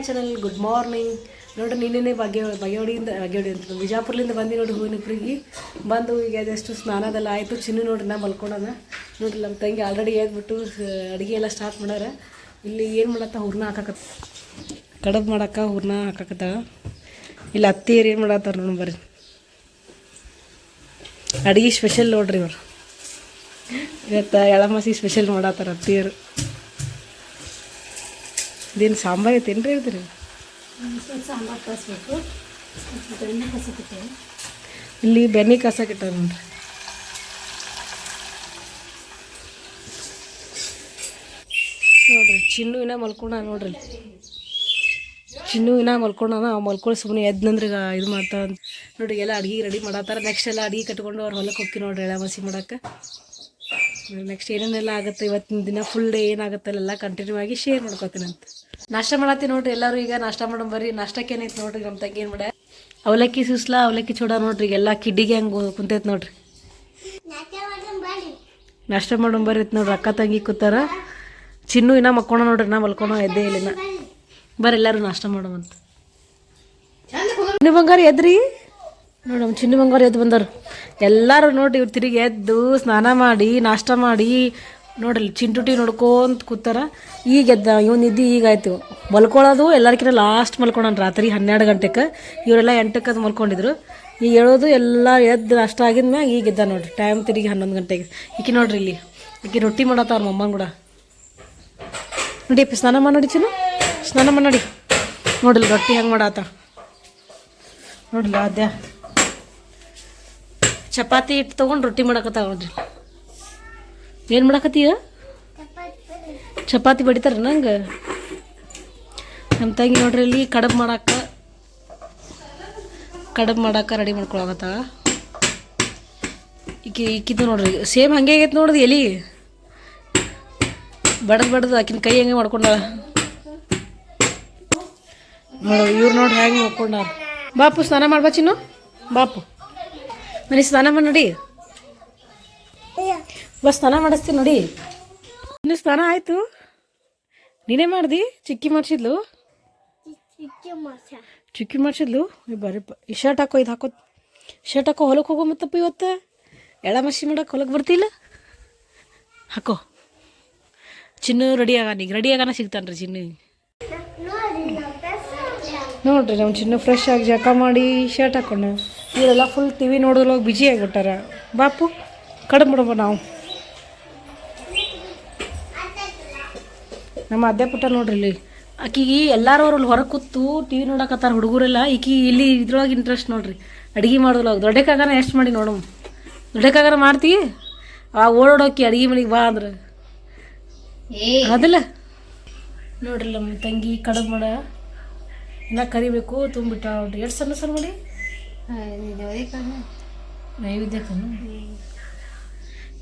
My channel good morning ನೋಡ್ರಿ ನಿನ್ನೆ ಬಗೆ ಬಗೆಯೋಡಿಯಿಂದ ಬಗೆಯೋಡಿ ಅಂತ ಬಿಜಾಪುರ್ಲಿಂದ ಬಂದು ನೋಡಿ ಹೂವಿನಪ್ರಿಗೆ ಬಂದು ಈಗ ಅದೆಷ್ಟು ಸ್ನಾನದೆಲ್ಲ ಆಯಿತು, ಚಿನ್ನು ನೋಡ್ರಿ, ನಾ ಮಲ್ಕೊಳೋಣ ನೋಡ್ರಿ, ನಮ್ಮ ತಂಗಿ ಆಲ್ರೆಡಿ ಎದ್ಬಿಟ್ಟು ಅಡುಗೆ ಎಲ್ಲ ಸ್ಟಾರ್ಟ್ ಮಾಡ್ಯಾರ. ಇಲ್ಲಿ ಏನು ಮಾಡತ್ತ ಹೂರ್ನ ಹಾಕಕತ್ತ. ಕಡಬು ಮಾಡಕ್ಕ ಹೂರ್ನ ಹಾಕಕತ್ತ. ಇಲ್ಲಿ ಅತ್ತಿಯರು ಏನು ಮಾಡತ್ತಾರ ನೋಡಿ ಬರ್ರಿ. ಅಡುಗೆ ಸ್ಪೆಷಲ್ ನೋಡ್ರಿ ಇವರು. ಇವತ್ತು ಎಳಮಾಸಿ ಸ್ಪೆಷಲ್ ಮಾಡತ್ತಾರ ಅತ್ತಿಯರು ಇದೇನು ಸಾಂಬಾರು ಐತೇನು ರೀ ಹೇಳ್ತೀರಿ? ಸಾಂಬಾರು ಕಳಿಸ್ಬೇಕು. ಬೆಣ್ಣೆ ಕಸಕಿಟ್ಟೆ ಇಲ್ಲಿ ಬೆನ್ನಿ ಕಸ ಕೆಟ್ಟ ನೋಡ್ರಿ. ನೋಡ್ರಿ ಚಿನ್ನು ಇನ್ನ ಮಲ್ಕೊಂಡ ನೋಡ್ರಿ ಚಿನ್ನು ಇನ್ನ ಮಲ್ಕೊಂಡ ಅವ್ ಮಲ್ಕೊಂಡು ಸುಮ್ಮನೆ ಎದ್ನಂದ್ರೆ ಇದು ಮಾಡ್ತಾ ನೋಡ್ರಿ ಎಲ್ಲ ಅಡ್ಗೆ ರೆಡಿ ಮಾಡತ್ತಾರ. ನೆಕ್ಸ್ಟ್ ಎಲ್ಲ ಅಡ್ಗೆ ಕಟ್ಕೊಂಡು ಅವ್ರು ಹೊಲಕ್ಕೆ ಹೋಗ್ತೀವಿ ನೋಡ್ರಿ ಎಳೆ ಮಸಿ ಮಾಡಕ್ಕೆ. ನೆಕ್ಸ್ಟ್ ಏನೇನೆಲ್ಲ ಆಗುತ್ತೆ ಇವತ್ತಿನ ದಿನ ಫುಲ್ ಡೇ ಏನಾಗುತ್ತೆ ಅಲ್ಲೆಲ್ಲ ಕಂಟಿನ್ಯೂ ಆಗಿ ಶೇರ್ ಮಾಡ್ಕೋತೀನಿ ಅಂತ. ನಾಷ್ಟ ಮಾಡತ್ತಿ ನೋಡ್ರಿ ಎಲ್ಲರೂ ಈಗ ನಾಷ್ಟ ಮಾಡೋಣ ಬರ್ರಿ. ನಾಷ್ಟಕ್ಕೆ ಏನೈತೆ ನೋಡ್ರಿ ನಮ್ಮ ತಂಗಿ ಏನು ಮಾಡ ಅವಲಕ್ಕಿ ಸುಸ್ಲ ಅವಲಕ್ಕಿ ಚೂಡ ನೋಡ್ರಿ ಎಲ್ಲ ಕಿಡ್ಡಿಗೆ ಹಂಗೆ ಕುಂತೈತೆ ನೋಡ್ರಿ. ನಾಷ್ಟ ಮಾಡೋಣ ಬರ್ರಿ ನೋಡ್ರಿ ಅಕ್ಕ ತಂಗಿ ಕೂತಾರ. ಚಿನ್ನು ಇನ್ನ ಮಕ್ಕೋಣ ನೋಡ್ರಿ ನಾ ಮಲ್ಕೋಣ ಎದ್ದೇ ಇಲ್ಲ ಇನ್ನ. ಬರ್ರಿ ಎಲ್ಲರೂ ನಾಷ್ಟ ಚಿನ್ನು ಬಂಗಾರ ಎದ್ರಿ? ನೋಡಿ ನಮ್ಮ ಚಿನ್ನ ಬಂಗಾರ ಎದ್ದು ಬಂದರು ಎಲ್ಲರೂ ನೋಡಿ ಇವ್ರು ತಿರುಗಿ ಎದ್ದು ಸ್ನಾನ ಮಾಡಿ, ನಾಷ್ಟ ಮಾಡಿ, ನೋಡ್ರಿ ಚಿಂಟುಟಿ ನೋಡ್ಕೊಂತ ಕೂತಾರ. ಈಗ ಎದ್ದ, ಇವ್ನು ನಿದ್ದಿ ಈಗ ಆಯ್ತು. ಮಲ್ಕೊಳ್ಳೋದು ಎಲ್ಲರಿಗಿಂತ ಲಾಸ್ಟ್ ಮಲ್ಕೊಂಡನ್ ರಾತ್ರಿ ಹನ್ನೆರಡು ಗಂಟೆಗೆ ಇವರೆಲ್ಲ ಎಂಟಕ್ಕೆ ಅದು ಮಲ್ಕೊಂಡಿದ್ರು. ಈಗ ಹೇಳೋದು ಎಲ್ಲ ಎದ್ದು ನಾಷ್ಟ ಆಗಿದ್ಮ್ಯಾಗ ಈಗ ಎದ್ದ ನೋಡ್ರಿ ಟೈಮ್ ತಿರುಗಿ ಹನ್ನೊಂದು ಗಂಟೆಗೆ. ಈಕೆ ನೋಡ್ರಿ ಇಲ್ಲಿ, ಈಕಿ ರೊಟ್ಟಿ ಮಾಡತ್ತಾರ ಮಮ್ಮನ ಕೂಡ. ನೋಡಿ ಸ್ನಾನ ಮಾಡಿ ಚಿನ್ನ. ಸ್ನಾನ ಮಾಡಿ ನೋಡಿ. ನೋಡಿಲ್ಲ ರೊಟ್ಟಿ ಹೆಂಗೆ ಮಾಡಾತ. ನೋಡಿಲ್ಲ ಅದ್ಯಾ ಚಪಾತಿ ಹಿಟ್ಟು ತೊಗೊಂಡು ರೊಟ್ಟಿ ಮಾಡಕತ್ತಾವ ಏನು ಮಾಡಕತ್ತೀಯ? ಚಪಾತಿ ಬಡಿತಾರ ನಂಗೆ? ನಮ್ಮ ತಂಗಿ ನೋಡ್ರಿ ಇಲ್ಲಿ ಕಡಬು ಮಾಡಾಕ ಕಡಬು ಮಾಡಾಕ ರೆಡಿ ಮಾಡ್ಕೊಳಕತ್ತ. ಈಕಿ, ಈಕಿದ್ದು ನೋಡ್ರಿ, ಸೇಮ್ ಹಂಗೆ ಆಗೈತೆ ನೋಡ್ರಿ ಎಲಿ. ಬಡದು ಬಡದು ಆಕಿನ ಕೈ ಹಂಗೆ ಮಾಡ್ಕೊಂಡಾಳ. ನೋಡು, ಇವ್ರು ನೋಡಿ ಹೆಂಗೆ ಮಾಡ್ಕೊಂಡಾರ ಬಾಪು, ಸ್ನಾನ ಮಾಡ್ಬಾ ಚಿನ್ನು? ಬಾಪು. ಮನೆ ಸ್ನಾನ ಮಾಡಿ ನೋಡಿ. ಬಸ್ ಸ್ನಾನ ಮಾಡಿಸ್ತೀನಿ ನೋಡಿ. ಇನ್ನು ಸ್ನಾನ ಆಯಿತು. ನೀನೇ ಮಾಡ್ದಿ? ಚಿಕ್ಕಿ ಮಾಡಿಸಿದ್ಲು? ಚಿಕ್ಕಿ ಮಾಡಿಸಿದ್ಲು? ಬರೀ ಈ ಶರ್ಟ್ ಹಾಕೋ ಇದು ಹಾಕೋ ಶರ್ಟ್ ಹಾಕೋ ಹೊಲಕ್ಕೆ ಹೋಗೋ ಮತ್ತಪ್ಪ ಇವತ್ತು? ಎಳ ಮಸಿ ಮಾಡಕ್ಕೆ ಹೊಲಕ್ಕೆ ಬರ್ತಿಲ್ಲ? ಹಾಕೋ. ಚಿನ್ನು ರೆಡಿ ಆಗಾನ ಈಗ ರೆಡಿ ಆಗಾನ ಸಿಗ್ತಾನೆ ರೀ ಚಿನ್ನು. ನೋಡ್ರಿ ನಮ್ಮ ಚಿನ್ನ ಫ್ರೆಶ್ ಆಗಿ ಜಕ ಮಾಡಿ ಶರ್ಟ್ ಹಾಕೊಂಡ ಇವರೆಲ್ಲ ಫುಲ್ ಟಿ ವಿ ನೋಡೋದ್ರೊಳಗೆ ಬಿಜಿ ಆಗಿಬಿಟ್ಟಾರ. ಬಾಪು ಕಡಿಮೆ ಬಿಡಮ್ಮ ನಾವು. ನಮ್ಮ ಅದೇ ಪುಟ್ಟ ನೋಡ್ರಿ ಇಲ್ಲಿ. ಆಕಿಗೆ ಎಲ್ಲರೂ ಅವ್ರಲ್ಲಿ ಹೊರಗೆ ಕೂತು ಟಿ ವಿ ನೋಡಕತ್ತಾರ ಹುಡುಗರೆಲ್ಲ ಈಕಿ ಇಲ್ಲಿ ಇದ್ರೊಳಗೆ ಇಂಟ್ರೆಸ್ಟ್ ನೋಡ್ರಿ. ಅಡುಗೆ ಮಾಡೋದ್ರೊಳಗೆ. ದೊಡ್ಡಕ್ಕಾಗನ ಎಷ್ಟು ಮಾಡಿ ನೋಡಮ್. ದೊಡ್ಡಕ್ಕಾಗನ ಮಾಡ್ತೀವಿ ಆ ಓಡೋಡೋಕಿ ಅಡುಗೆ ಮನೆಗೆ ಬಾ ಅಂದ್ರೆ. ಅದಲ್ಲ. ನೋಡ್ರಿ ನಮ್ಮ ತಂಗಿ ಕಡಬ್ ಮಾಡ. ಇನ್ನ ಕರಿಬೇಕು ತುಂಬಿಟ್ಟ ನೋಡ್ರಿ. ಎಷ್ಟು ಸಣ್ಣ ಸಣ್ಣ ಮಾಡಿ?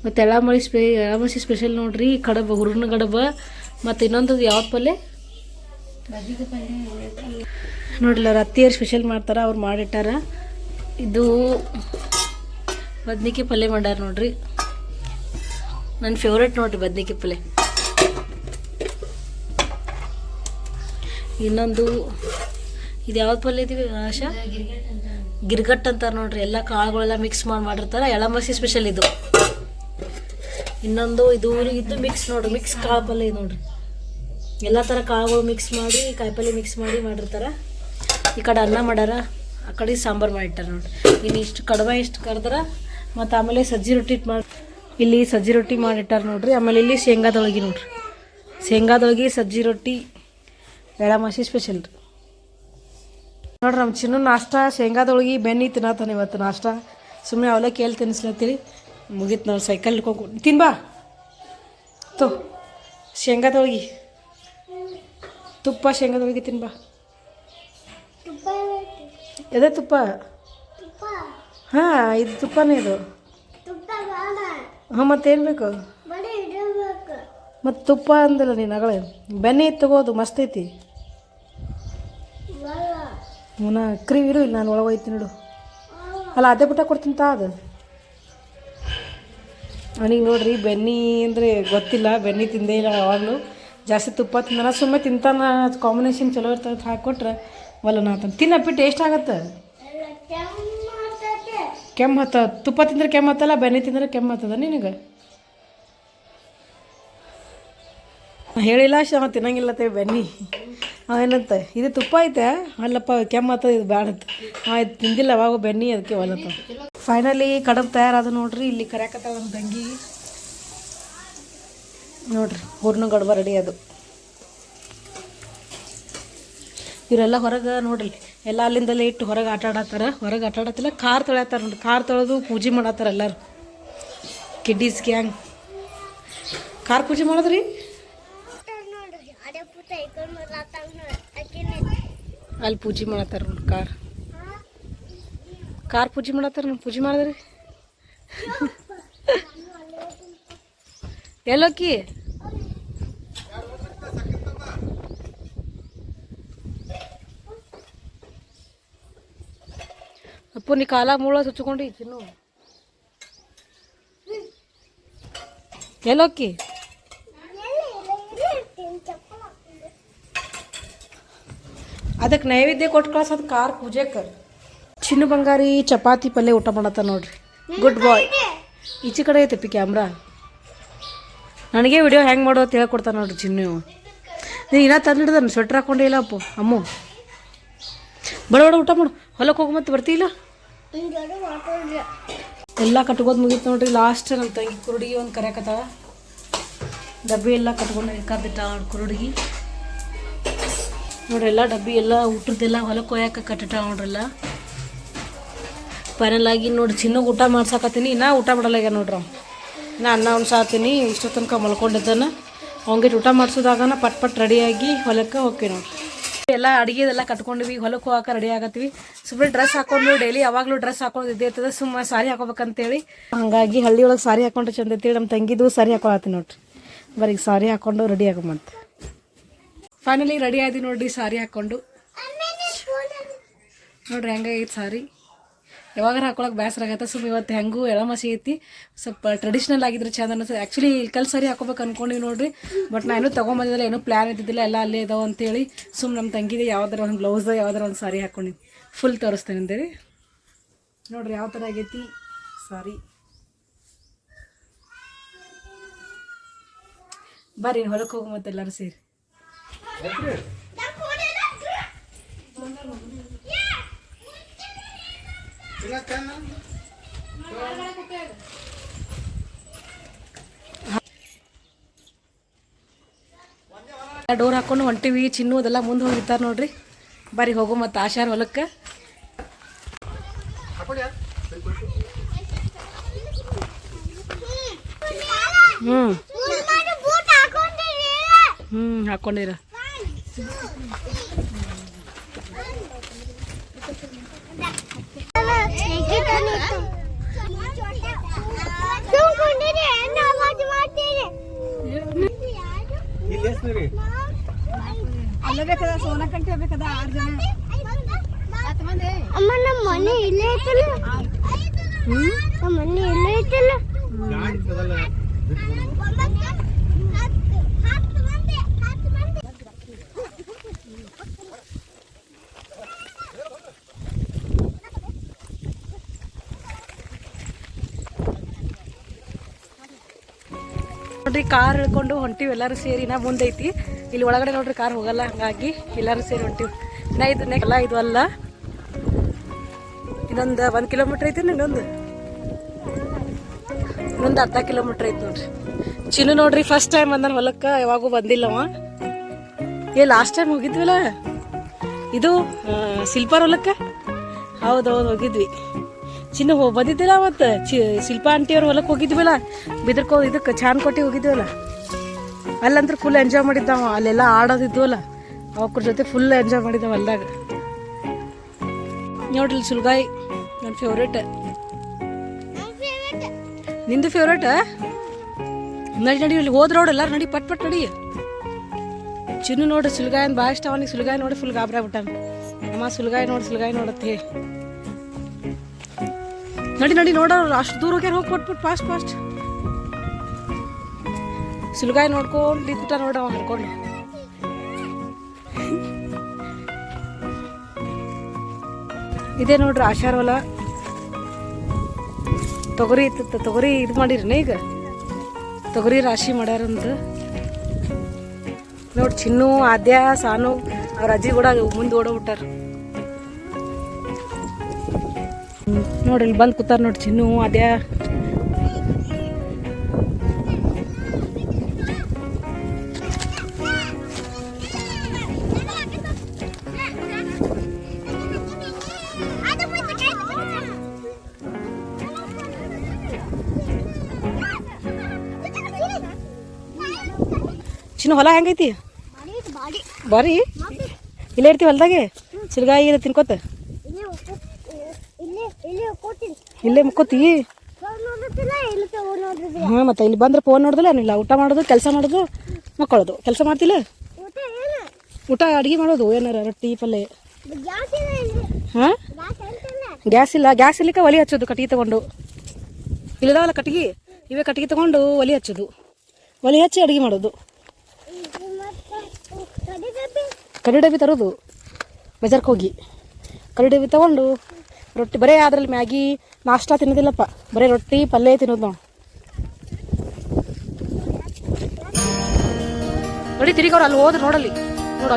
ಮತ್ತೆ ಮತ್ತು ಮಳಿ ಸ್ಪೆ ಎಳಮಸಿ ಸ್ಪೆಷಲ್ ನೋಡ್ರಿ ಕಡಬ ಹುರುನ ಕಡಬ ಮತ್ತು ಇನ್ನೊಂದು ಯಾವ್ದು ಪಲ್ಯ? ನೋಡಿಲ್ಲ ಅವ್ರ ಅತ್ತಿಯರು ಸ್ಪೆಷಲ್ ಮಾಡ್ತಾರೆ ಅವ್ರು ಮಾಡಿಟ್ಟಾರ. ಇದು ಬದ್ನಿಕಾಯಿ ಪಲ್ಯ ಮಾಡ್ಯಾರ ನೋಡ್ರಿ. ನನ್ನ ಫೇವ್ರೇಟ್ ನೋಡ್ರಿ ಬದ್ನಿಕಾಯಿ ಪಲ್ಯ. ಇನ್ನೊಂದು ಇದು ಯಾವ್ದು ಪಲ್ಯ ಇದೀವಿ, ಆಶಾ? ಗಿರ್ಗಟ್ ಅಂತಾರೆ ನೋಡ್ರಿ, ಎಲ್ಲ ಕಾಳುಗಳೆಲ್ಲ ಮಿಕ್ಸ್ ಮಾಡಿ ಮಾಡಿರ್ತಾರೆ. ಎಳಮಸಿ ಸ್ಪೆಷಲ್ ಇದು. ಇನ್ನೊಂದು ಇದು ಇದು ಮಿಕ್ಸ್ ನೋಡ್ರಿ ಮಿಕ್ಸ್ ಕಾಳು ಪಲ್ಯ ಇದು ನೋಡ್ರಿ. ಎಲ್ಲ ಥರ ಕಾಳುಗಳು ಮಿಕ್ಸ್ ಮಾಡಿ ಕಾಯಿಪಲ್ಲೆ ಮಿಕ್ಸ್ ಮಾಡಿ ಮಾಡಿರ್ತಾರೆ. ಈ ಕಡೆ ಅನ್ನ ಮಾಡ್ಯಾರ ಆ ಕಡೆ ಸಾಂಬಾರು ಮಾಡಿಟ್ಟಾರ ನೋಡ್ರಿ. ಇನ್ನು ಇಷ್ಟು ಕಡಿಮೆ ಇಷ್ಟು ಕರೆದ್ರ, ಮತ್ತು ಆಮೇಲೆ ಸಜ್ಜಿ ರೊಟ್ಟಿ ಮಾಡಿ ಇಲ್ಲಿ ಸಜ್ಜಿ ರೊಟ್ಟಿ ಮಾಡಿಟ್ಟಾರ ನೋಡ್ರಿ. ಆಮೇಲೆ ಇಲ್ಲಿ ಶೇಂಗಾದೊಳಗಿ ನೋಡ್ರಿ. ಶೇಂಗಾದೊಳಗಿ ಸಜ್ಜಿ ರೊಟ್ಟಿ, ಎಳಮಾಸಿ ಸ್ಪೆಷಲ್ ರೀ. ನೋಡ್ರಿ ನಮ್ಮ ಚಿನ್ನ ನಾಷ್ಟ, ಶೇಂಗಾದೊಳಗೆ ಬೆನ್ನಿ ತಿನ್ನತ್ತಾನೆ ಇವತ್ತು ನಾಷ್ಟ. ಸುಮ್ಮನೆ ಅವಲಕ್ಕಿ ಎಲ್ಲಿ ತಿನ್ನಿಸ್ಲತ್ತೀರಿ ಮುಗೀತು ನೋಡಿ ಸೈಕಲ್ ಹಿಡ್ಕೊಂಡು ತಿನ್ಬಾ ತೋ. ಶೇಂಗಾದೊಳಗೆ. ತುಪ್ಪ, ಶೇಂಗಾದೊಳಗೆ ತಿನ್ಬಾ ಎದೆ ತುಪ್ಪ? ಹಾಂ, ಇದು ತುಪ್ಪನೇ ಇದು. ಹಾಂ, ಮತ್ತೇನು ಬೇಕು? ಮತ್ತು ತುಪ್ಪ ಅಂದಿಲ್ಲ ನೀನು, ಅಗಳೇ. ಬೆನ್ನೆ ತಗೋದು, ಮಸ್ತ್ ನಾ ಕ್ರೀಮ್ ಇಲ್ಲ ನಾನು ಒಳಗೆ ಹೋಯ್ತೀನಿ ನೋಡು. ಅಲ್ಲ, ಅದೇ ಬಿಟ್ಟ ಕೊಡ್ತೀನಿ ತಾ ಅದು. ನನಗೆ ನೋಡ್ರಿ, ಬೆನ್ನಿ ಅಂದರೆ ಗೊತ್ತಿಲ್ಲ, ಬೆನ್ನಿ ತಿಂದೇ ಇಲ್ಲ ಯಾವಾಗಲೂ. ಜಾಸ್ತಿ ತುಪ್ಪ ತಿಂದಾನ ಸುಮ್ಮನೆ ತಿಂತಾನ ಕಾಂಬಿನೇಷನ್ ಚಲೋ ಇರ್ತದೆ ಹಾಕ್ಕೊಟ್ರೆ ಒಲ್ಲ ನಾತನ ತಿನ್ನಪ್ಪಿ ಟೇಸ್ಟ್ ಆಗತ್ತೆ. ಕೆಮ್ಮು ಹತ್ತ, ತುಪ್ಪ ತಿಂದ್ರೆ ಕೆಮ್ಮು ಹತ್ತಲ್ಲ, ಬೆನ್ನಿ ತಿಂದ್ರೆ ಕೆಮ್ಮು ಹತ್ತದ ನಿನಗೆ? ಹೇಳಿಲ್ಲ, ಶ, ತಿನ್ನಂಗಿಲ್ಲ ತೇ ಬೆನ್ನಿ. ಅವೇನಂತ ಇದು ತುಪ್ಪ ಐತೆ? ಅಲ್ಲಪ್ಪ, ಕೆಮ್ಮತ್ತ, ಇದು ಬ್ಯಾಡ ಅಂತ ಆಯ್ತು ತಿಂದಿಲ್ಲ, ಅವಾಗ ಬೆನ್ನಿ ಅದಕ್ಕೆ ಒಲತ್ತ ಫೈನಲಿ ಕಡಬ್ ತಯಾರಾದ ನೋಡ್ರಿ, ಇಲ್ಲಿ ಕರ್ಯಾಕತ್ತ ಒಂದು ತಂಗಿ. ನೋಡ್ರಿ, ಹೂರ್ಣ ಗಡ್ಬ ರೆಡಿ ಅದು. ಇವರೆಲ್ಲ ಹೊರಗೆ ನೋಡ್ರಿ, ಎಲ್ಲ ಅಲ್ಲಿಂದಲೇ ಇಟ್ಟು ಹೊರಗೆ ಆಟ ಆಡತ್ತಾರ. ಹೊರಗೆ ಆಟ ಆಡತ್ತಿಲ್ಲ, ಕಾರ್ ತೊಳೆತಾರ ನೋಡ್ರಿ. ಕಾರ್ ತೊಳೆದು ಪೂಜೆ ಮಾಡತ್ತಾರ ಎಲ್ಲರೂ. ಕಿಡ್ಡೀಸ್ ಗ್ಯಾಂಗ್ ಕಾರ್ ಪೂಜೆ ಮಾಡೋದ್ರಿ? ಅಲ್ಲಿ ಪೂಜೆ ಮಾಡತ್ತಾರ ನೋಡಿ ಕಾರ್. ಕಾರ್ ಪೂಜೆ ಮಾಡತ್ತಾರ ನೋಡಿ ಪೂಜೆ ಮಾಡಿದ್ರಿ? ಎಲ್ಲೋಕಿ? ಅಪ್ಪು, ನೀ ಕಾಲ ಮೂಳ ಸುಚ್ಕೊಂಡು ಚಿನ್ನು ಎಲ್ಲೋಕಿ? ಅದಕ್ಕೆ ನೈವೇದ್ಯ ಕೊಟ್ಟು ಕಳ್ಸೋದು ಕಾರ್ ಪೂಜೆಗೆ ಚಿನ್ನು ಬಂಗಾರಿ ಚಪಾತಿ ಪಲ್ಯ ಊಟ ಮಾಡತ್ತ ನೋಡ್ರಿ. ಗುಡ್ ಬಾಯ್ ಈಚೆ ಕಡೆ ಐತಪ್ಪಿ ಕ್ಯಾಮ್ರಾ. ನನಗೆ ವಿಡಿಯೋ ಹೆಂಗೆ ಮಾಡೋ ಅಂತ ಹೇಳ್ಕೊಡ್ತಾನೆ ನೋಡ್ರಿ ಚಿನ್ನು ನೀನು ಇನ್ನೂ ತಂದಿಡ್ದಾನ ಸ್ವೆಟ್ರ್ ಹಾಕೊಂಡಿಲ್ಲ ಅಪ್ಪು, ಅಮ್ಮು. ಬಡ ಬಡ ಊಟ ಮಾಡು. ಹೊಲಕ್ಕೆ ಹೋಗಿ ಮತ್ತೆ ಬರ್ತಿಲ್ಲ ಎಲ್ಲ ಕಟ್ಕೋದು ಮುಗೀತು ನೋಡ್ರಿ. ಲಾಸ್ಟ್ ನನ್ನ ತಂಗಿ ಕುರುಡಿಗೆ ಒಂದು ಕರೆಯಕತ್ತಾವ ಡಬ್ಬಿ ಎಲ್ಲ ಕಟ್ಕೊಂಡು ಕರ್ದಿಟ್ಟ ಕುರುಡಿಗೆ. ನೋಡ್ರಿ, ಎಲ್ಲ ಡಬ್ಬಿ, ಎಲ್ಲ ಊಟದ್ದೆಲ್ಲ ಹೊಲಕ್ಕೆ ಒಯ್ಯಾಕ ಕಟ್ಟಿಟ್ಟ ನೋಡ್ರಲ್ಲ. ಫೈನಲ್ ಆಗಿ ನೋಡಿ ಚಿನ್ನಗೆ ಊಟ ಮಾಡ್ಸಾಕತ್ತೀನಿ, ಇನ್ನೂ ಊಟ ಮಾಡಲ್ಲ ನೋಡ್ರಿ ನಾ ಅನ್ನ ಉಣ್ಸಾತೀನಿ ಇಷ್ಟು ತನಕ ಮಲ್ಕೊಂಡಿದ್ದಾನೆ. ಅವಂಗೆ ಊಟ ಮಾಡಿಸೋದಾಗನ ಪಟ್ ಪಟ್ ರೆಡಿಯಾಗಿ ಹೊಲಕ್ಕೆ ಹೋಗ್ತೀವಿ ನೋಡ್ರಿ. ಎಲ್ಲ ಅಡುಗೆದೆಲ್ಲ ಕಟ್ಕೊಂಡಿವಿ, ಹೊಲಕ್ಕೆ ಹೋಗಕ್ಕೆ ರೆಡಿ ಆಗತ್ತೀವಿ. ಸುಮ್ಮನೆ ಡ್ರೆಸ್ ಹಾಕೊಂಡು ಡೈಲಿ ಯಾವಾಗಲೂ ಡ್ರೆಸ್ ಹಾಕೊಂಡು ಇದ್ದೇ ಇರ್ತದೆ ಸುಮ್ಮನೆ ಸಾರಿ ಹಾಕೋಬೇಕಂತೇಳಿ ಹಾಗಾಗಿ ಹಳ್ಳಿ ಒಳಗೆ ಸಾರಿ ಹಾಕೊಂಡ್ರೆ ಚಂದ ನಮ್ಮ ತಂಗಿದು ಸಾರಿ ಹಾಕೊಳತ್ತೀನಿ ನೋಡ್ರಿ. ಬರೀ ಸಾರಿ ಹಾಕೊಂಡು ರೆಡಿ ಆಗೋಮಂತ ಫೈನಲಿ ರೆಡಿ ಆಯ್ತು ನೋಡ್ರಿ, ಸಾರಿ ಹಾಕ್ಕೊಂಡು. ನೋಡ್ರಿ ಹೆಂಗಾಗೈತೆ ಸಾರಿ. ಯಾವಾಗಾರ ಹಾಕೊಳಕ್ಕೆ ಬೇಸರ ಆಗತ್ತೆ. ಸುಮ್ ಇವತ್ತು ಹೆಂಗೂ ಎಳಮಸಿ ಐತಿ. ಸ್ವಲ್ಪ ಟ್ರೆಡಿಷ್ನಲ್ ಆಗಿದ್ರೆ ಚಂದ ಅನಿಸ್ತದೆ ಆ್ಯಕ್ಚುಲಿ ಕಲ್ ಸಾರಿ ಹಾಕೋಬೇಕು ಅನ್ಕೊಂಡಿವಿ ನೋಡ್ರಿ. ಬಟ್ ನಾನು ಏನೂ ತೊಗೊಂಬಂದಿಲ್ಲ, ಏನೂ ಪ್ಲ್ಯಾನ್ ಇದ್ದಿದ್ದಿಲ್ಲ. ಎಲ್ಲ ಅಲ್ಲೇ ಇದಾವೆ ಅಂತೇಳಿ ಸುಮ್ ನಮ್ಮ ತಂಗಿದೆ ಯಾವ್ದಾರ ಒಂದು ಬ್ಲೌಸ್ ಯಾವ್ದಾರ ಒಂದು ಸಾರಿ ಹಾಕ್ಕೊಂಡಿವಿ ಫುಲ್ ತೋರಿಸ್ತೇನೆ ಅಂತೇಳಿ ನೋಡ್ರಿ, ಯಾವ ಥರ ಆಗೈತಿ ಸಾರಿ. ಬರ್ರಿ ಹೊಲಕ್ಕೆ ಹೋಗು ಮತ್ತೆ ಎಲ್ಲರೂ ಸೇರಿ. ಡೋರ್ ಹಾಕೊಂಡು ಹೊಂಟಿವಿ ಚಿನ್ನು ಅದೆಲ್ಲ ಮುಂದೆ ಹೋಗಿರ್ತಾರೆ ನೋಡ್ರಿ. ಬರೀ ಹೋಗು ಮತ್ತು ಆಶಾರ್ ಹೊಲಕ್ಕೆ. ಹ್ಞೂ ಹ್ಞೂ ಹಾಕೊಂಡಿರ. ಅಮ್ಮ ನಮ್ಮ ಮನೆ ಇಲ್ಲೇ ಐತಲ್ಲ? ನಮ್ಮ ಮನೆ ಇಲ್ಲೇ ಐತಲ್ಲ ನೋಡ್ರಿ ಕಾರ್ ಇಳ್ಕೊಂಡು ಹೊಂಟಿವಿ, ಎಲ್ಲರೂ ಸೇರಿ. ನಾ ಮುಂದೈತಿ ಇಲ್ಲಿ ಒಳಗಡೆ ನೋಡ್ರಿ ಕಾರ್ ಹೋಗಲ್ಲ, ಹಂಗಾಗಿ ಎಲ್ಲರೂ ಸೇರಿ ಹೊಂಟಿವಿ. ನಾ ಇದು ಎಲ್ಲ ಇದು ಅಲ್ಲ. ಇದೊಂದು ಒಂದು ಕಿಲೋಮೀಟ್ರ್ ಐತಿ ಇನ್ನೊಂದು. ಇನ್ನೊಂದು ಅರ್ಧ ಕಿಲೋಮೀಟ್ರ್ ಐತಿ ನೋಡ್ರಿ. ಚಿನ್ನು ನೋಡ್ರಿ ಫಸ್ಟ್ ಟೈಮ್ ಬಂದಾನ ಹೊಲಕ್ಕೆ, ಯಾವಾಗೂ ಬಂದಿಲ್ಲವ ಏ ಲಾಸ್ಟ್ ಟೈಮ್ ಹೋಗಿದ್ವಲ್ಲ? ಇದು ಸಿಲ್ಪರ್ ಹೊಲಕ್ಕೆ? ಹೌದು ಹೌದು, ಹೋಗಿದ್ವಿ. ಚಿನ್ನು ಹೋಗಿ ಬಂದಿದ್ದಿಲ್ಲ ಮತ್ತು ಚಿ ಶಿಲ್ಪಾ ಆಂಟಿ ಅವ್ರ ಹೊಲಕ್ಕೆ ಹೋಗಿದ್ವಲ್ಲ. ಬಿದರ್ಕೋ ಇದಕ್ಕೆ ಚಾನ್ ಕೊಟ್ಟಿ ಹೋಗಿದ್ವಲ್ಲ. ಅಲ್ಲಂದ್ರೆ ಫುಲ್ ಎಂಜಾಯ್ ಮಾಡಿದ್ದಾವ. ಅಲ್ಲೆಲ್ಲ ಆಡೋದಿದ್ವಲ್ಲ ಅವ್ರ ಜೊತೆ ಫುಲ್ ಎಂಜಾಯ್ ಮಾಡಿದ್ದಾವ ಅಲ್ದಾಗ. ನೋಡ್ರಿ ಸುಲ್ಗಾಯಿ ನನ್ನ ಫೇವ್ರೇಟ್ ನಿಂದು ಫೇವ್ರೇಟ್ ನಡಿ ನಡಿ, ಇಲ್ಲಿ ಹೋದ್ ರೋಡ್ ನಡಿ, ಪಟ್ ಪಟ್, ನಡಿ. ಚಿನ್ನು ನೋಡ್ರಿ ಸುಲ್ಗಾಯಿ ಅಂತ ಭಾಳ ಇಷ್ಟ ಅವನಿಗೆ ಸುಲ್ಗಾಯಿ ನೋಡಿ ಫುಲ್ ಗಾಬರಿ ಆಗ್ಬಿಟ್ಟಾನ ಅಮ್ಮ ಸುಲ್ಗಾಯಿ ನೋಡಿ, ಸುಲ್ಗಾಯಿ ನೋಡತ್ತೆ ನಡಿ ನಡಿ ನೋಡೋರು ಅಷ್ಟು ದೂರ ಹೋಗ್ಯಾರ ಹೋಗಿ ಪಟ್ ಫಾಸ್ಟ್ ಫಾಸ್ಟ್ ಸುಲ್ಗಾಯಿ ನೋಡ್ಕೊಂಡು ನಿಂತ್ಬಿಟ್ಟ ನೋಡವ ಅನ್ಕೊಂಡು ಇದೇ ನೋಡ್ರಿ, ಆಶಾರ ಹೊಲ. ತೊಗರಿ ಇತ್ತು ತೊಗರಿ ಇದು ಮಾಡಿರಿನ ಈಗ? ತೊಗರಿ ರಾಶಿ ಮಾಡ್ಯಾರಂತ. ನೋಡಿ ಚಿನ್ನು, ಆದ್ಯ, ಸಾನು, ಅವ್ರ ಅಜ್ಜಿ ಕೂಡ ಮುಂದೆ ಓಡೋಗ್ಬಿಟ್ಟಾರ. ನೋಡಿ ಇಲ್ಲಿ ಬಂದು ಕೂತಾರ ನೋಡಿ ಚಿನ್ನು ಆದ್ಯ? ಚಿನ್ನು ಹೊಲ ಹೆಂಗೈತಿ? ಬಾಡಿ ಬಾರಿ. ಇಲ್ಲೇ ಇರ್ತೀವಿ ಹೊಲ್ದಾಗೆ ಸಿಲ್ಗಾಯಿ ಇಲ್ಲ ತಿನ್ಕೋತ ಇಲ್ಲಿ ಇಲ್ಲಿ ಇಲ್ಲಿ ಕೂತೀನಿ ಇಲ್ಲೇ ಮುಕ್ಕೋತಿ? ಹಾಂ ಮತ್ತೆ ಇಲ್ಲಿ ಬಂದ್ರೆ ಫೋನ್ ನೋಡಿದಿಲ್ಲ ಏನಿಲ್ಲ ಊಟ ಮಾಡೋದು ಕೆಲಸ ಮಾಡೋದು ಮಕ್ಕಳೋದು ಕೆಲಸ ಮಾಡ್ತಿಲ್ಲ? ಊಟ ಅಡುಗೆ ಮಾಡೋದು ಏನಾರ ರೊಟ್ಟಿ ಪಲ್ಯ ಗ್ಯಾಸ್ ಇಲ್ಲ ಇಲ್ಲಿ. ಹಾಂ? ಗ್ಯಾಸ್ ಇಲ್ಲ? ಗ್ಯಾಸ್ ಇಲ್ಲಿಕ ಒಲಿ ಹಚ್ಚೋದು ಕಟ್ಟಿಗೆ ತಗೊಂಡು. ಇಲ್ಲದಾವಲ್ಲ ಕಟ್ಟಿಗೆ? ಇವೇ ಕಟ್ಟಿಗೆ ತಗೊಂಡು ಒಲಿ ಹಚ್ಚೋದು. ಒಲಿ ಹಚ್ಚಿ ಅಡುಗೆ ಮಾಡೋದು. ಕರಿ ಡಬ್ಬಿ ತರೋದು. ಬಜಾರ್ಗೆ ಹೋಗಿ. ಕರಿ ಡಬ್ಬಿ ತಗೊಂಡು ರೊಟ್ಟಿ, ಬರೇ ಅದ್ರಲ್ಲಿ ಮ್ಯಾಗಿ ನಾಷ್ಟ ತಿನ್ನೋದಿಲ್ಲಪ್ಪ. ಬರೀ ರೊಟ್ಟಿ, ಪಲ್ಯ ತಿನ್ನೋದು ನಾವು ನೋಡಿ ತಿರುಗವ್ರು ಅಲ್ಲಿ ಹೋದ್ರೆ ನೋಡಲ್ಲಿ. ನೋಡು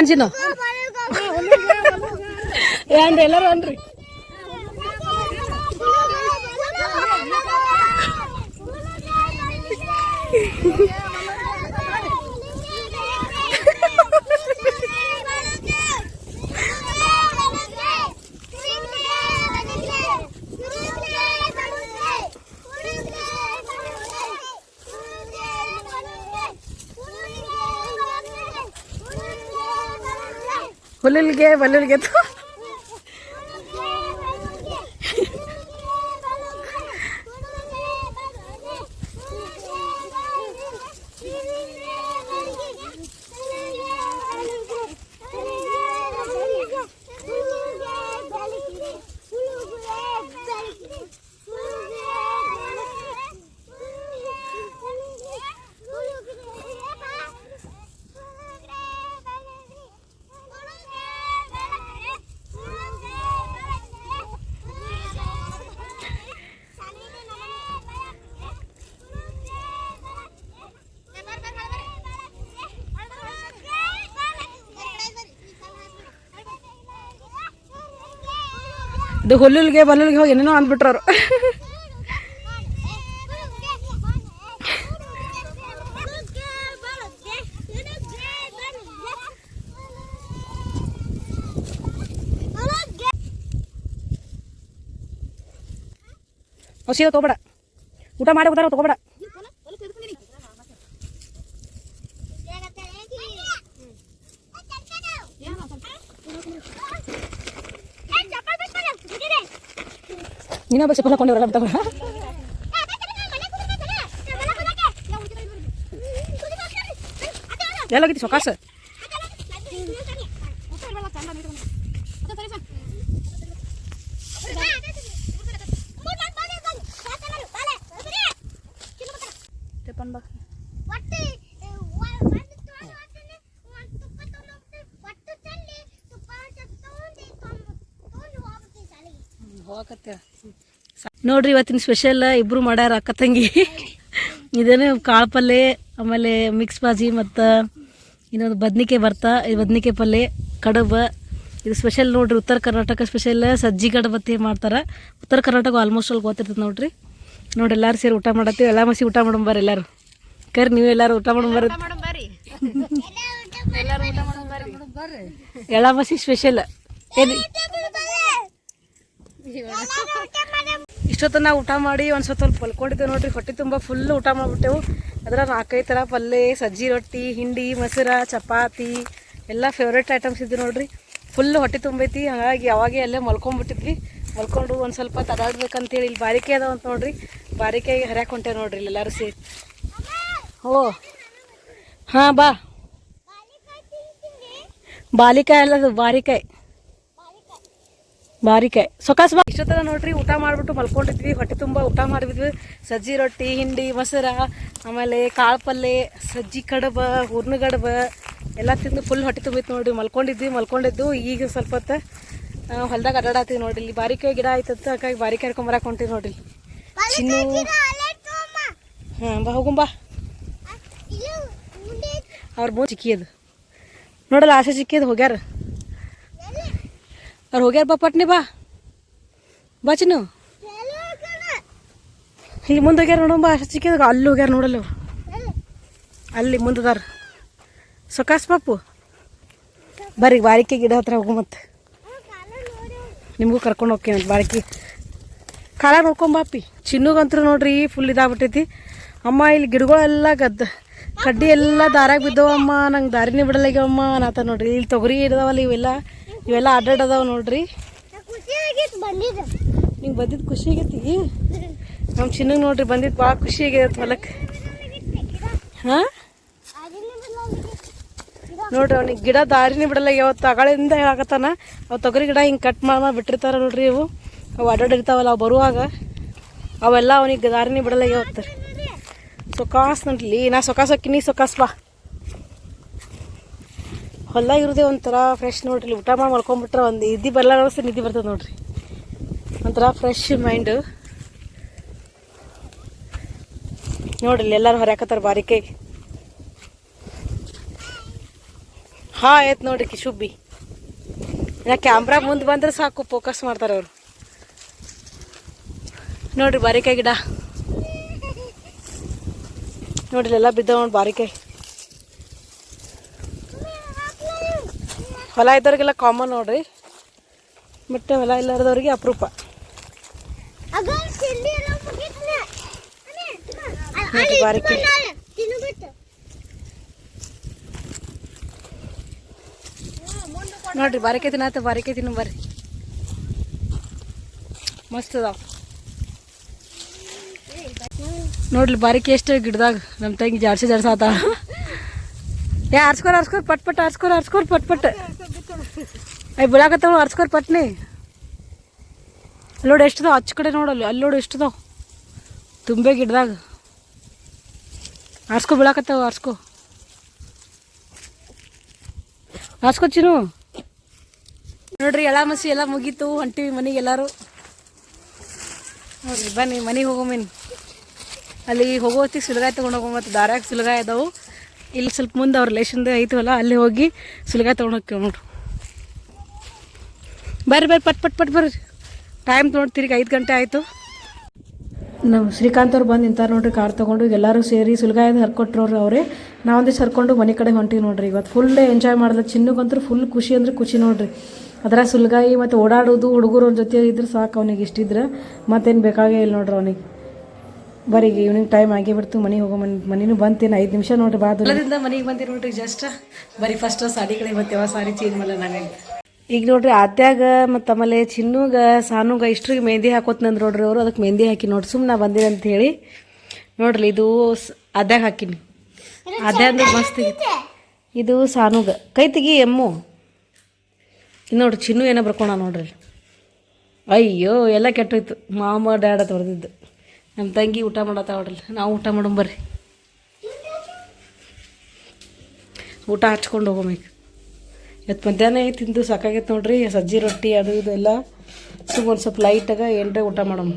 ಅಲ್ಲಿ ಅನ್ಸಿನ ಏನ್ರಿ ಎಲ್ಲರೂ ಅನ್ರಿ ಹುಲ್ಲಿಗೆ ಬಲ್ಲುಲ್ಗೆ ಇದು ಹುಲ್ಲುಲ್ಗೆ ಬಲ್ಲುಲ್ಗೆ ಹೋಗಿ ಏನೇನೋ ಅಂದ್ಬಿಟ್ರು ಅವರು ಸೀದಾ ತೊಗೊಬೇಡ. ಊಟ ಮಾಡಿ ಊಟ ತೊಗೊಬೇಡ. ನೀನ ಬಸ್ ಚಪ್ಪಲ್ ಹಾಕೊಂಡು ಬರಲ್ಲ ತಗೊಳ ಎಲ್ಲೋಗಿತ್ತು ಸೊಕಾಸ ನೋಡ್ರಿ ಇವತ್ತಿನ ಸ್ಪೆಷಲ್ ಇಬ್ರು ಮಾಡ್ಯಾರ ಅಕ್ಕ ತಂಗಿ. ಇದೇನೆ ಕಾಳು ಪಲ್ಯ ಆಮೇಲೆ ಮಿಕ್ಸ್ ಬಾಜಿ ಮತ್ತು ಇನ್ನೊಂದು ಬದ್ನಿಕಾಯಿ ಬರ್ತಾ ಇದು ಬದ್ನಿಕಾಯಿ ಪಲ್ಯ ಕಡುಬ. ಇದು ಸ್ಪೆಷಲ್ ನೋಡ್ರಿ ಉತ್ತರ ಕರ್ನಾಟಕ ಸ್ಪೆಷಲ್ ಸಜ್ಜಿ ಕಡಬತ್ತಿ ಮಾಡ್ತಾರೆ. ಉತ್ತರ ಕರ್ನಾಟಕ ಆಲ್ಮೋಸ್ಟ್ ಅಲ್ಲಿ ಗೊತ್ತಿರ್ತದೆ ನೋಡ್ರಿ. ನೋಡಿ ಎಲ್ಲರೂ ಸೇರಿ ಊಟ ಮಾಡತ್ತೀವಿ, ಎಲ್ಲ ಮಸಿ ಊಟ ಮಾಡೋಣ ಬರ್ರಿ ಎಲ್ಲರೂ. ಕರಿ, ನೀವು ಎಲ್ಲರೂ ಊಟ ಮಾಡೋಣ ಬರ್ರಿ ಎಳ ಮಸಿ ಸ್ಪೆಷಲ್ ಏನು? ಇಷ್ಟೊತ್ತು ನಾವು ಊಟ ಮಾಡಿ ಒಂದು ಸ್ವಲ್ಪ ಸ್ವಲ್ಪ ಪಲ್ಕೊಂಡಿದ್ದೆವು ನೋಡ್ರಿ. ಹೊಟ್ಟೆ ತುಂಬ ಫುಲ್ ಊಟ ಮಾಡಿಬಿಟ್ಟೆವು. ಅದರ ನಾಲ್ಕೈದು ಥರ ಪಲ್ಯ ಸಜ್ಜಿ ರೊಟ್ಟಿ ಹಿಂಡಿ ಮೊಸರ ಚಪಾತಿ ಎಲ್ಲ ಫೇವ್ರೇಟ್ ಐಟಮ್ಸ್ ಇದ್ದು ನೋಡ್ರಿ. ಫುಲ್ ಹೊಟ್ಟೆ ತುಂಬೈತಿ. ಹಾಗಾಗಿ ಯಾವಾಗೆ ಅಲ್ಲೇ ಮಲ್ಕೊಂಡ್ಬಿಟ್ಟಿದ್ವಿ. ಮಲ್ಕೊಂಡು ಒಂದು ಸ್ವಲ್ಪ ತಡಾಡ್ಬೇಕಂತೇಳಿ ಇಲ್ಲಿ ಬಾರಿಕೆ ಅದಾವ ಅಂತ ನೋಡ್ರಿ. ಬಾರಿಕೆಗೆ ಹರ್ಯಾಕ್ ಹೊಂಟೇವೆ ನೋಡ್ರಿ ಇಲ್ಲಿ ಎಲ್ಲರೂ ಸೇರಿ. ಓ ಹಾಂ ಬಾ. ಬಾಲಿಕಾಯಿ ಅಲ್ಲದು ಬಾರಿಕಾಯಿ. ಬಾರಿಕಾಯಿ ಸೊಕಾಸ್ ಬಾ ಇಷ್ಟೊತ್ತದ ನೋಡ್ರಿ ಊಟ ಮಾಡಿಬಿಟ್ಟು ಮಲ್ಕೊಂಡಿದ್ವಿ. ಹೊಟ್ಟೆ ತುಂಬ ಊಟ ಮಾಡಿದ್ವಿ. ಸಜ್ಜಿ ರೊಟ್ಟಿ ಹಿಂಡಿ ಮೊಸರ ಆಮೇಲೆ ಕಾಳು ಪಲ್ಲೆ ಸಜ್ಜಿ ಕಡಬ ಹೂರ್ಣ ಕಡಬ ಎಲ್ಲ ತಿಂದು ಫುಲ್ ಹೊಟ್ಟೆ ತುಂಬಿತ್ತು ನೋಡ್ರಿ. ಮಲ್ಕೊಂಡಿದ್ವಿ ಮಲ್ಕೊಂಡಿದ್ದು. ಈಗ ಸ್ವಲ್ಪ ಹೊತ್ತು ಹೊಲ್ದಾಗ ಅಡ್ಡಾಡತ್ತೀವಿ ನೋಡ್ರಿ. ಇಲ್ಲಿ ಬಾರಿಕಾಯಿ ಗಿಡ ಆಯ್ತಂತ ಹಾಗಾಗಿ ಬಾರಿಕಾಯಿ ಹರ್ಕೊಂಬರಕ್ಕೆ ಹೊಂಟಿವಿ ನೋಡ್ರಿ ಚಿನ್ನು ಹಾಂ ಬಾ ಹೋಗುಂಬಾ ಅವ್ರ ಬೋ ಚಿಕ್ಕಿಯದು ನೋಡಲ್ಲ ಆಸೆ ಚಿಕ್ಕಿಯದು ಹೋಗ್ಯಾರ. ಅವ್ರು ಹೋಗ್ಯಾರ ಬಾ ಪಟ್ನಿ ಬಾ ಬಾ ಚಿನ್ನು ಇಲ್ಲಿ ಮುಂದೆ ಹೋಗ್ಯಾರ ನೋಡಮ್ಮ ಅಷ್ಟು ಚಿಕ್ಕಿದಾಗ ಅಲ್ಲಿ ಹೋಗ್ಯಾರ ನೋಡಲ್ಲ ಅವ್ರು. ಅಲ್ಲಿ ಮುಂದದಾರ ಸೊಕಾಸ್ ಪಾಪು ಬರ್ರಿ ಬಾರಿಕೆ ಗಿಡ ಹತ್ರ ಹೋಗು ಮತ್ತೆ ನಿಮಗೂ ಕರ್ಕೊಂಡು ಹೋಗ್ತೀನಿ ಬಾರಿಕೆ ಕಾಲ ನೋಡ್ಕೊಂಬಾಪಿ ಚಿನ್ನುಗಂತೂ ನೋಡ್ರಿ ಫುಲ್ ಇದಾಗ್ಬಿಟ್ಟೈತಿ ಅಮ್ಮ ಇಲ್ಲಿ ಗಿಡಗಳೆಲ್ಲ ಗದ್ದ ಕಡ್ಡಿ ಎಲ್ಲ ದಾರಾಗ ಬಿದ್ದವಮ್ಮ ನಂಗೆ ದಾರಿನೇ ಬಿಡಲಾಗ್ಯವಮ್ಮ ನಾತ ನೋಡ್ರಿ ಇಲ್ಲಿ ತೊಗರಿ ಇದಾವಲ್ಲ ಇವೆಲ್ಲ ಇವೆಲ್ಲ ಅಡ್ಡಾಡದಾವ ನೋಡ್ರಿ. ನಿಂಗೆ ಬಂದಿದ್ದು. ಖುಷಿ ಆಗೈತಿ ನಮ್ಮ ಚಿನ್ನಗೆ ನೋಡ್ರಿ ಬಂದಿದ್ದು ಭಾಳ ಖುಷಿ ಆಗೈತೆ ಹೊಲಕ್ಕೆ ಹಾಂ? ನೋಡ್ರಿ ಅವ್ನಿಗೆ ಗಿಡ ದಾರಿನೇ ಬಿಡಲ್ಲ ಯಾವತ್ತು ಅಗಳಿಂದ ಹೇಳಕತ್ತಾನ. ಅವು ತೊಗರಿ ಗಿಡ ಹಿಂಗೆ ಕಟ್ ಮಾಡಿ ಬಿಟ್ಟಿರ್ತಾರ ನೋಡ್ರಿ ಇವು. ಅವು ಅಡ್ಡಾಡಿರ್ತಾವಲ್ಲ ಅವು ಬರುವಾಗ. ಅವೆಲ್ಲ ಅವನಿಗೆ ದಾರಿನೇ ಬಿಡಲ್ಲ ಯಾವತ್ತು ಸೊಕಾಸ್ ನೋಡ್ಲಿ ನಾ ಸೊಕಾಸ್ ಹಾಕಿನಿ ಸೊಕಾಸ್ ಬಾ. ಹೊಲ ಇರೋದೇ ಒಂಥರ ಫ್ರೆಶ್ ನೋಡ್ರಿ, ಊಟ ಮಾಡಿ ಮಲ್ಕೊಂಡ್ಬಿಟ್ರೆ ಒಂದು ಇದ್ದಿ ಬರಲ್ಲ ಅನಿಸ್ತದೆ ನಿದ್ದೆ ಬರ್ತದೆ ನೋಡ್ರಿ. ಒಂಥರ ಫ್ರೆಶ್ ಮೈಂಡು ನೋಡ್ರಿ, ಎಲ್ಲರೂ ಹೊರಕತ್ತಾರ ಬಾರಿಕೆ. ಹಾ, ಆಯ್ತು ನೋಡ್ರಿ ಕಿಶುಬ್ಬಿ. ಇನ್ನ ಕ್ಯಾಮ್ರಾ ಮುಂದೆ ಬಂದ್ರೆ ಸಾಕು ಫೋಕಸ್ ಮಾಡ್ತಾರೆ ಅವರು. ನೋಡ್ರಿ ಬಾರಿಕಾಯಿ ಗಿಡ. ನೋಡ್ರಿ, ಎಲ್ಲ ಬಿದ್ದಾವ ಬಾರಿಕಾಯಿ ಹೊಲ ಇದ್ದವ್ರಿಗೆಲ್ಲ ಕಾಮನ್ ನೋಡ್ರಿ. ಮತ್ತೆ ಹೊಲ ಇಲ್ಲಾರದವ್ರಿಗೆ ಅಪರೂಪ. ಅಣ್ಣ, ನೋಡ್ರಿ ಬಾರಿಕೆ ತಿನ್ನತ್ತ ಬಾರಿಕೆ ತಿನ್ನು ಬರ್ರಿ. ಮಸ್ತ್ ಅದಾವ. ನೋಡ್ರಿ ಬಾರಿಕೆ ಎಷ್ಟು ಗಿಡದಾಗ. ನಮ್ಮ ತಂಗಿ ಜಾಡ್ಸಿ ಜಾಡ್ಸಾತ ಏ ಆರ್ಸ್ಕೊರ್ ಆರ್ಸ್ಕೊರ್ ಪಟ್ ಪಟ್ ಆರ್ಸ್ಕೊರ್ ಆರ್ಸ್ಕೊರ್ ಪಟ್ ಪಟ್. ಅಯ್ಯ ಬಿಡಾಕತ್ತವ ಅರ್ಸ್ಕೊರ್ ಪಟ್ನಿ ಅಲ್ಲೋಡು ಎಷ್ಟದ ಹಚ್ಚ ಕಡೆ ನೋಡಲ್ಲ, ಅಲ್ಲೋಡು ಎಷ್ಟದ ತುಂಬೆ ಗಿಡದಾಗ. ಆರ್ಸ್ಕೊ ಬಿಳಾಕತ್ತವ ಆರ್ಸ್ಕೊ ಆರ್ಸ್ಕೊ ಚಿನ್ನು. ನೋಡ್ರಿ ಎಳ ಮಸಿ, ಎಲ್ಲ ಮುಗೀತು, ಹೊಂಟಿವಿ ಮನೆಗೆ ಎಲ್ಲರೂ. ನೋಡ್ರಿ, ಬನ್ನಿ, ಮನೆಗೆ ಹೋಗೋಮೀನು ಅಲ್ಲಿ ಹೋಗೋತ್ತಿಗೆ ಸುಲಗಾಯಿ ತೊಗೊಂಡು ಹೋಗೋ ಮತ್ತು ದಾರ್ಯಾಗ ಸುಲಗಾಯಿ ಅದಾವು. ಇಲ್ಲಿ ಸ್ವಲ್ಪ ಮುಂದೆ ಅವ್ರ ರಿಲೇಷನ್ದು ಐತವಲ್ಲ ಅಲ್ಲಿ ಹೋಗಿ ಸುಲಗಾಯಿ ತೊಗೊಂಡು ನೋಡ್ರಿ. ಬರ್ರಿ ಬರ್ರಿ ಪಟ್ ಪಟ್ ಪಟ್ ಬರ್ರಿ. ಟೈಮ್ ನೋಡಿ ತಿರ್ಗಿ ಐದು ಗಂಟೆ ಆಯಿತು. ನಮ್ಮ ಶ್ರೀಕಾಂತ್ ಅವ್ರು ಬಂದು ನಿಂತಾರೆ ನೋಡ್ರಿ ಕಾರ್ ತೊಗೊಂಡು ಎಲ್ಲರೂ ಸೇರಿ ಸುಲಗಾಯಿಂದ ಹರ್ಕೊಟ್ರವ್ರು ಅವರೇ. ನಾವೊಂದಿಷ್ಟು ಹರ್ಕೊಂಡು ಮನೆ ಕಡೆ ಹೊಂಟಿವಿ ನೋಡ್ರಿ. ಇವತ್ತು ಫುಲ್ ಎಂಜಾಯ್ ಮಾಡಿದ್ಲು ಚಿನ್ನಕ್ಕಂತೂ ಫುಲ್ ಖುಷಿ ಅಂದ್ರೆ ಖುಷಿ ನೋಡ್ರಿ. ಅದರ ಸುಲಗಾಯಿ ಮತ್ತು ಓಡಾಡೋದು ಅವ್ರ ಜೊತೆ ಇದ್ರೆ ಸಾಕು ಅವನಿಗೆ ಇಷ್ಟಿದ್ರೆ ಮತ್ತೇನು ಬೇಕಾಗೇ ಇಲ್ಲ ನೋಡ್ರಿ ಅವನಿಗೆ. ಬರೀ ಈವ್ನಿಂಗ್ ಟೈಮ್ ಆಗೇ ಬಿಡ್ತು ಮನೆಗೆ ಹೋಗೋ ಮನೆ ಮನೆನೂ ಬಂತೇನು ಐದು ನಿಮಿಷ ನೋಡ್ರಿ ಬಾದ್ರಿಂದ ಮನೆಗೆ ಬಂದಿರಿ ನೋಡ್ರಿ ಜಸ್ಟ್. ಬರೀ ಫಸ್ಟ್ ಸಾಡಿ ಕಡೆ ಬರ್ತೇವೆ ಸಾರಿ ಚೇಂಜ್ ಮಾಡಲ್ಲ ನಾವೇ ಈಗ ನೋಡ್ರಿ ಆದ್ಯಾಗ ಮತ್ತು ಆಮೇಲೆ ಚಿನ್ನುಗ ಸಾನುಗ ಇಷ್ಟ್ರಿಗೆ ಮೆಹಂದಿ ಹಾಕೋತ್ನಂದ್ ನೋಡ್ರಿ ಅವರು. ಅದಕ್ಕೆ ಮೆಹಂದಿ ಹಾಕಿ ನೋಡಿ ಸುಮ್ಮನೆ ಬಂದಿದೆ ಅಂತ ಹೇಳಿ. ನೋಡ್ರಿ ಇದು ಅದ್ಯಾಗ ಹಾಕಿನಿ. ಅದ್ಯಾಗ ಅಂದ್ರೆ ಮಸ್ತ್. ಇದು. ಸಾನುಗ. ಕೈ ತೆಗಿ ಎಮ್ಮು. ನೋಡ್ರಿ ಚಿನ್ನು ಏನೋ ಬರ್ಕೋಣ ನೋಡ್ರಿ ಅಯ್ಯೋ ಎಲ್ಲ ಕೆಟ್ಟೋಯ್ತು. ಮಾಮ ಡ್ಯಾಡ ತೊಡೆದಿದ್ದು ನಮ್ಮ ತಂಗಿ ಊಟ ಮಾಡತ್ತ ನೋಡ್ರಿ ನಾವು ಊಟ ಮಾಡೋಣ ಬರ್ರಿ. ಊಟ ಹಚ್ಕೊಂಡು ಹೋಗೋಮೇಕ ಇವತ್ತು ಮಧ್ಯಾಹ್ನ ತಿಂದು ಸಾಕಾಗೈತೆ ನೋಡ್ರಿ ಸಜ್ಜಿ ರೊಟ್ಟಿ ಅದು ಇದೆಲ್ಲ ಎಲ್ಲ. ಸುಮ್ಮ ಒಂದು ಸ್ವಲ್ಪ ಲೈಟಾಗ ಏನರೇ ಊಟ ಮಾಡೋಣ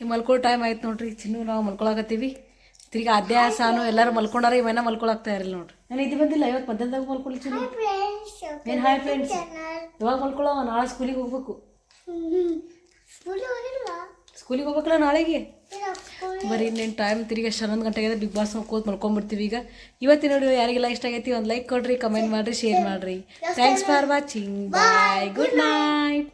ಈಗ ಮಲ್ಕೊಳ್ಳೋ ಟೈಮ್ ಆಯ್ತು ನೋಡ್ರಿ ಚಿನ್ನು ನಾವು ಮಲ್ಕೊಳಕತ್ತೀವಿ. ತಿರ್ಗಿ ಅದ್ಯಾ ಸಾನು ಎಲ್ಲರೂ ಮಲ್ಕೊಂಡಾರ ಇವೇನ ಮಲ್ಕೊಳಕ್ತಾ ಇರಲಿಲ್ಲ ನೋಡ್ರಿ. ನಾನು ಇದು ಬಂದಿಲ್ಲ ಇವತ್ತು ಮಧ್ಯಾಹ್ನದಾಗ ಮಲ್ಕೊಳ್ಳಿ ಚಿನ್ನು. ಏನು ಹಾಯ್ ಫ್ರೆಂಡ್ಸ್ ಇವಾಗ ಮಲ್ಕೊಳ್ಳೋ ನಾಳೆ ಸ್ಕೂಲಿಗೆ ಹೋಗ್ಬೇಕು. ಸ್ಕೂಲಿಗೆ ಹೋಗ್ಬೇಕಲ್ಲ ನಾಳೆಗೆ? ಬರೀ ಇನ್ನೇನು ಟೈಮ್ ತಿರುಗಿ ಹನ್ನೊಂದು ಗಂಟೆಗೆ ಬಿಗ್ ಬಾಸ್ ಕೂತ್ ಮಲ್ಕೊಂಡ್ಬಿಡ್ತೀವಿ ಈಗ. ಇವತ್ತಿನ ನೋಡಿ ಯಾರಿಗೆಲ್ಲ ಇಷ್ಟ ಆಗೈತಿ ಒಂದು ಲೈಕ್ ಕೊಡ್ರಿ ಕಮೆಂಟ್ ಮಾಡಿರಿ ಶೇರ್ ಮಾಡಿರಿ. Thanks for watching bye good night